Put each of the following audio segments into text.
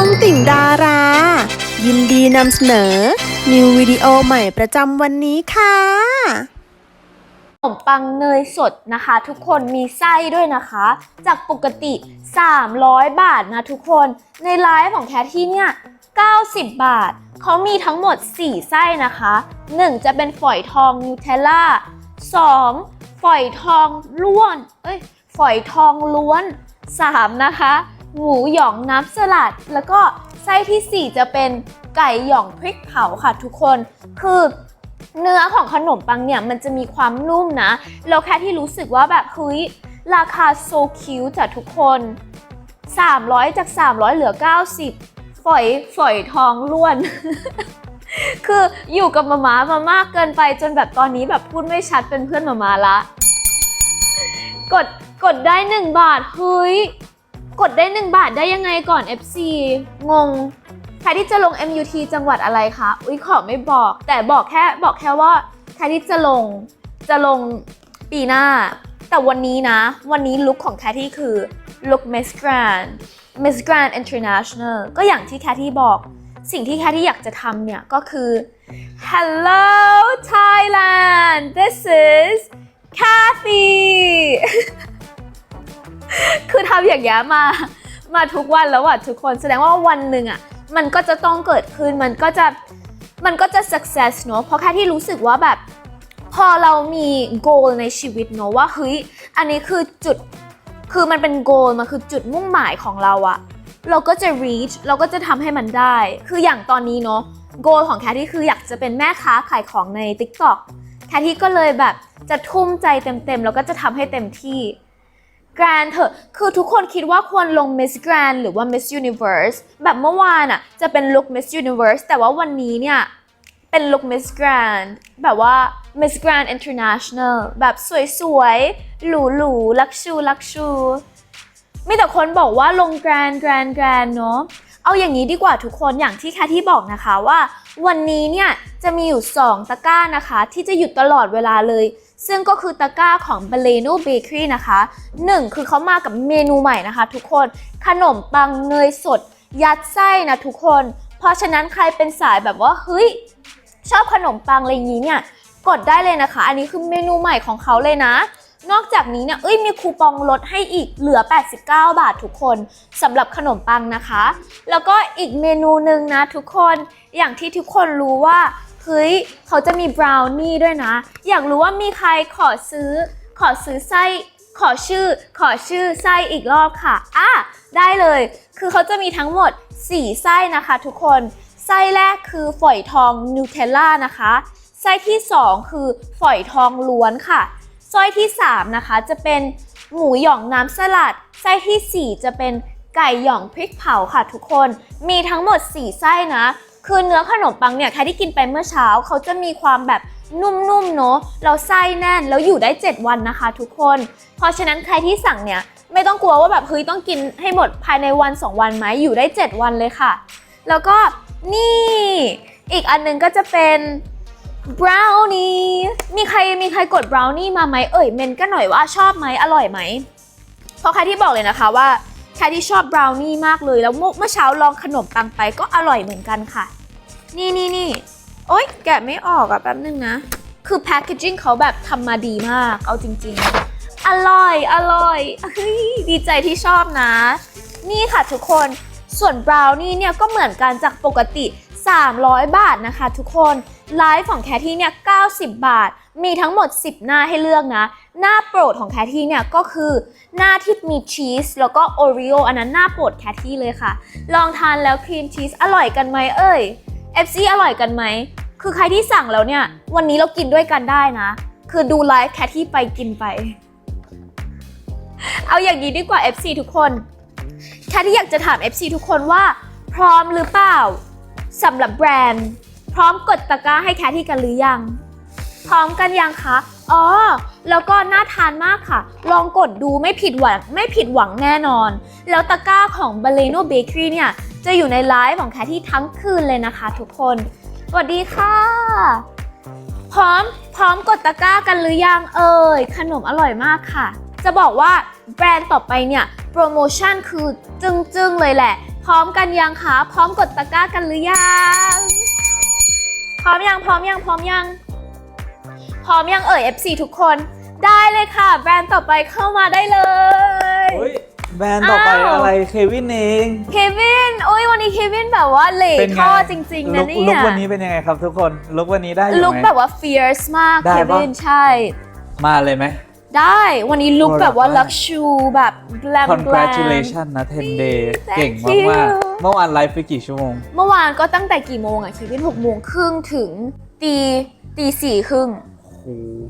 องติ่งดารา ยินดีนำเสนอ นิววิดีโอใหม่ประจำวันนี้ค่ะขนมปังเนยสดนะคะ ทุกคนมีไส้ด้วยนะคะ จากปกติ 300 บาทนะทุกคนในไลฟ์ของแคทที่เนี่ย 90 บาท เขามีทั้งหมด 4 ไส้นะคะ 1 จะเป็นฝอยทองนูเทลล่า 2. ฝอยทองล้วน เอ้ย ฝอยทองล้วน 3 นะคะ หมูหยองน้ำสลัด แล้วก็ไส้ทีสี่ 4 จะเป็นไก่หยองพริกเผาค่ะทุกคน คือเนื้อของขนมปังเนี่ยมันจะมีความนุ่มนะแล้วแค่ที่รู้สึกว่าแบบเฮ้ยราคาโซคิวจากทุกคน 300 จาก 300 เหลือ 90 ฝอยฝอยทองล้วน คืออยู่กับมาม่ามามากเกินไปจนแบบตอนนี้แบบพูดไม่ชัดเป็นเพื่อนมาม่าละ กดกดได้ 1 บาท เฮ้ย กดได้ 1 บาทได้ยังไงก่อน FC งง ใครที่จะลง MUT จังหวัดอะไรคะ อุ้ยขอไม่บอก แต่บอกแค่บอกแค่ว่า ใครที่จะลงจะลงปีหน้า แต่วันนี้นะ วันนี้ลุคของแคทที่คือลุค Miss Grand Miss Grand International ก็อย่างที่แคทที่บอก สิ่งที่แคทที่อยากจะทำเนี่ยก็คือ Hello Thailand this is Kathy คือทำอย่างเงี้ยมา มาทุกวันแล้วอะทุกคนแสดงว่าวันหนึ่งอะมันก็จะต้องเกิดขึ้นมันก็จะมันก็จะ success เนอะเพราะแค่ที่รู้สึกว่าแบบ พอเรามี goal ในชีวิตเนอะว่าเฮ้ยอันนี้คือจุดคือมันเป็น goal มันคือจุดมุ่งหมายของเราอะเราก็จะ reach เราก็จะทำให้มันได้ คืออย่างตอนนี้เนอะ goal ของแคทที่คืออยากจะเป็นแม่ค้าขายของใน TikTok แคทที่ก็เลยแบบจะทุ่มใจเต็มๆ แล้วก็จะทำให้เต็มที่ กรนเถอะ คือทุกคนคิดว่าควรลง Miss Grand หรือว่า Miss Universe แบบเมื่อวานอะจะเป็นลุค Miss Universe แต่ว่าวันนี้เนี่ย เป็นลุค Miss Grand แบบว่า Miss Grand International แบบสวยๆ หรูๆลักชูลักชูมีแต่คนบอกว่าลง Grand Grand Grand เนอะเอาอย่างนี้ดีกว่าทุกคนอย่างที่แคทที่บอกนะคะว่า วันนี้เนี่ยจะมีอยู่ 2 ตะกร้านะคะ ที่จะหยุดตลอดเวลาเลย ซึ่งก็คือตะกร้าของ b a l e n o Bakery นะคะ 1 คือเขามากับเมนูใหม่นะคะทุกคน ขนมปังเนยสด ยัดไส้นะทุกคน เพราะฉะนั้นใครเป็นสายแบบว่าเฮ้ย ชอบขนมปังอะไรอย่างนี้เนี่ย กดได้เลยนะคะ อันนี้คือเมนูใหม่ของเขาเลยนะนอกจากนี้เนี่ย เอ้ย มีคูปองลดให้อีกเหลือ 89 บาททุกคนสำหรับขนมปังนะคะ แล้วก็อีกเมนูหนึ่งนะทุกคน อย่างที่ทุกคนรู้ว่า เฮ้ยเขาจะมีบราวนี่ด้วยนะ อยากรู้ว่ามีใครขอซื้อ ขอซื้อไส้ขอชื่อ ขอชื่อไส้อีกรอบค่ะอะได้เลย คือเขาจะมีทั้งหมด 4 ไส้นะคะทุกคน ไส้แรกคือฝอยทองนูเทลล่านะคะ ไส้ที่ 2 คือฝอยทองล้วนค่ะไส้ที่ 3 นะคะ จะเป็นหมูหยองน้ำสลัด ไส้ทีสี่4 จะเป็นไก่หยองพริกเผาค่ะทุกคน มีทั้งหมด 4 ไส้นะ คือเนื้อขนมปังเนี่ยใครที่กินไปเมื่อเช้าเขาจะมีความแบบนุ่มๆเนาะแล้วไส้แน่นแล้วอยู่ได้ 7 วันนะคะ ทุกคน เพราะฉะนั้นใครที่สั่งเนี่ยไม่ต้องกลัวว่าแบบเฮ้ยต้องกินให้หมดภายในวัน 2 วันไหมอยู่ได้ 7 วันเลยค่ะ แล้วก็นี่ อีกอันหนึงก็จะเป็นบราวนี่มีใครมีใครกดบราวนี่มาไหมเอ่ยเมนก็หน่อยว่าชอบไหมอร่อยไหมเพราะใครที่บอกเลยนะคะว่า ครที่ชอบบราวนี่มากเลย แล้วเมื่อเช้าลองขนมปังไปก็อร่อยเหมือนกันค่ะ นี่นี่นี่โอ๊ยแกะไม่ออกอะแป๊บนึงนะ คือแพคเกจิ้งเขาแบบทำมาดีมาก เอาจริง ๆ อร่อยอร่อยเฮ้ยดีใจที่ชอบนะ นี่ค่ะทุกคนส่วนบราวนี่เนี่ยก็เหมือนกันจากปกติ 300 บาทนะคะทุกคนไลฟ์ของแคที่เนี่ย90 บาท มีทั้งหมด 10 หน้าให้เลือกนะ หน้าโปรดของแคที่เนี่ยก็คือหน้าที่มีชีสแล้วก็โอรีโออันนั้นหน้าโปรดแคที่เลยค่ะ ลองทานแล้วครีมชีสอร่อยกันไหมเอ่ย FC อร่อยกันไหม คือใครที่สั่งแล้วเนี่ย วันนี้เรากินด้วยกันได้นะ คือดูไลฟ์แคที่ไปกินไป เอาอย่างนี้ดีกว่า FC ทุกคน แคที่อยากจะถาม FC ทุกคนว่า พร้อมหรือเปล่า สำหรับแบรนด์ พร้อมกดตะกร้าให้แคที่กันหรือยัง พร้อมกันยังคะ อ๋อ แล้วก็น่าทานมากค่ะ ลองกดดูไม่ผิดหวังไม่ผิดหวังแน่นอน แล้วตะกร้าของ b a l e n o Bakery เนี่ย จะอยู่ในไลฟ์ของแคที่ทั้งคืนเลยนะคะทุกคน สวัสดีค่ะ พร้อมพร้อมกดตะกร้ากันหรือยังเอ่ยขนมอร่อยมากค่ะ จะบอกว่าแบรนด์ต่อไปเนี่ยโปรโมชั่นคือจึ้งๆเลยแหละ พร้อมกันยังคะ พร้อมกดตะกร้ากันหรือยัง พร้อมยัง พร้อมยัง พร้อมยัง พร้อมยังเอ่ย FC ทุกคน ได้เลยค่ะ แบรนด์ต่อไปเข้ามาได้เลย เฮ้ยแบรนด์ต่อไปอ้าว อะไรเควินเองเควินโอ้ยวันนี้เควินแบบว่าเหล่เป็นไงท่อจริงๆนะลุคเนี่ลุคยวันนี้เป็นยังไงครับทุกคนลุควันนี้ได้อยู่ลุคไหม แบบว่า fierce มากได้เคปะ วินใช่ มาเลยไหม ได้วันนี้ลุค Product แบบว่ามากลักชูแบบ glam glam congratulation นะ 10 day Thank เก่ง you มากๆเมื่อวานไลฟ์ไปกี่ชั่วโมง เมื่อวานก็ตั้งแต่กี่โมงอะเควินหกโมงครึ่งถึงตีตีสี่ครึ่ง โอ้โห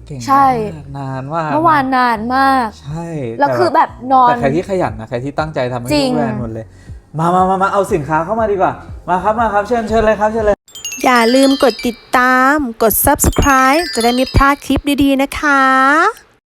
เก่งใช่ มากนานมากเมื่อวานนานมาก ใช่แล้วต่คือแบบนอน แต่ใครที่ขยันนะ ใครที่ตั้งใจทำให้จริทุง กแบรนด์หมดเลย มามามามาเอาสินค้าเข้ามาดีกว่า มาครับมาครับเชิญเชิญเลยครับเชิญเลย อย่าลืมกดติดตาม กด subscribe จะได้ไม่พลาดคลิปดีๆนะคะ